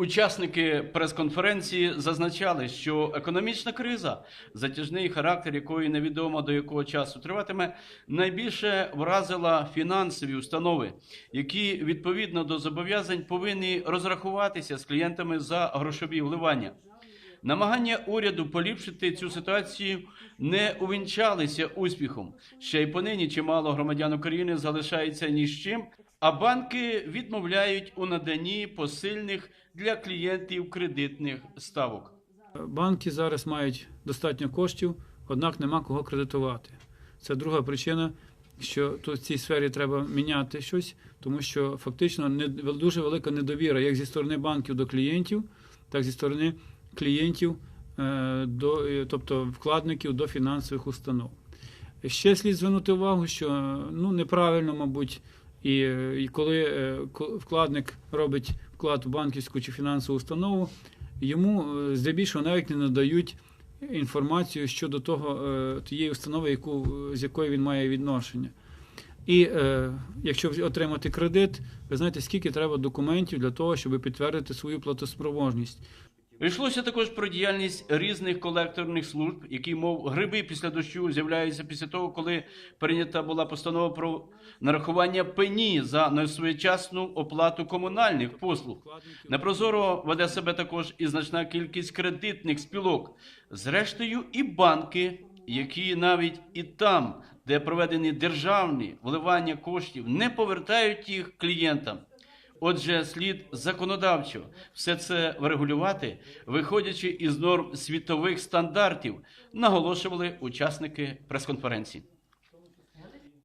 Учасники прес-конференції зазначали, що економічна криза, затяжний характер якої невідомо до якого часу триватиме, найбільше вразила фінансові установи, які відповідно до зобов'язань повинні розрахуватися з клієнтами за грошові вливання. Намагання уряду поліпшити цю ситуацію не увінчалися успіхом. Ще й понині чимало громадян України залишається ні з чим, а банки відмовляють у наданні посильних для клієнтів кредитних ставок. Банки зараз мають достатньо коштів, однак нема кого кредитувати. Це друга причина, що тут в цій сфері треба міняти щось, тому що фактично не, дуже велика недовіра як зі сторони банків до клієнтів, так і зі сторони клієнтів, е, до, е, тобто вкладників до фінансових установ. Ще слід звернути увагу, що ну, неправильно, мабуть, і, і коли е, вкладник робить вклад в банківську чи фінансову установу, йому здебільшого навіть не надають інформацію щодо того, тієї установи, яку, з якої він має відношення. І е, якщо отримати кредит, ви знаєте, скільки треба документів для того, щоб підтвердити свою платоспроможність. Йшлося також про діяльність різних колекторних служб, які, мов гриби після дощу, з'являються після того, коли прийнята була постанова про нарахування пені за несвоєчасну оплату комунальних послуг. Непрозоро веде себе також і значна кількість кредитних спілок. Зрештою, і банки, які навіть і там, де проведені державні вливання коштів, не повертають їх клієнтам. Отже, слід законодавчо все це врегулювати, виходячи із норм світових стандартів, наголошували учасники прес-конференції.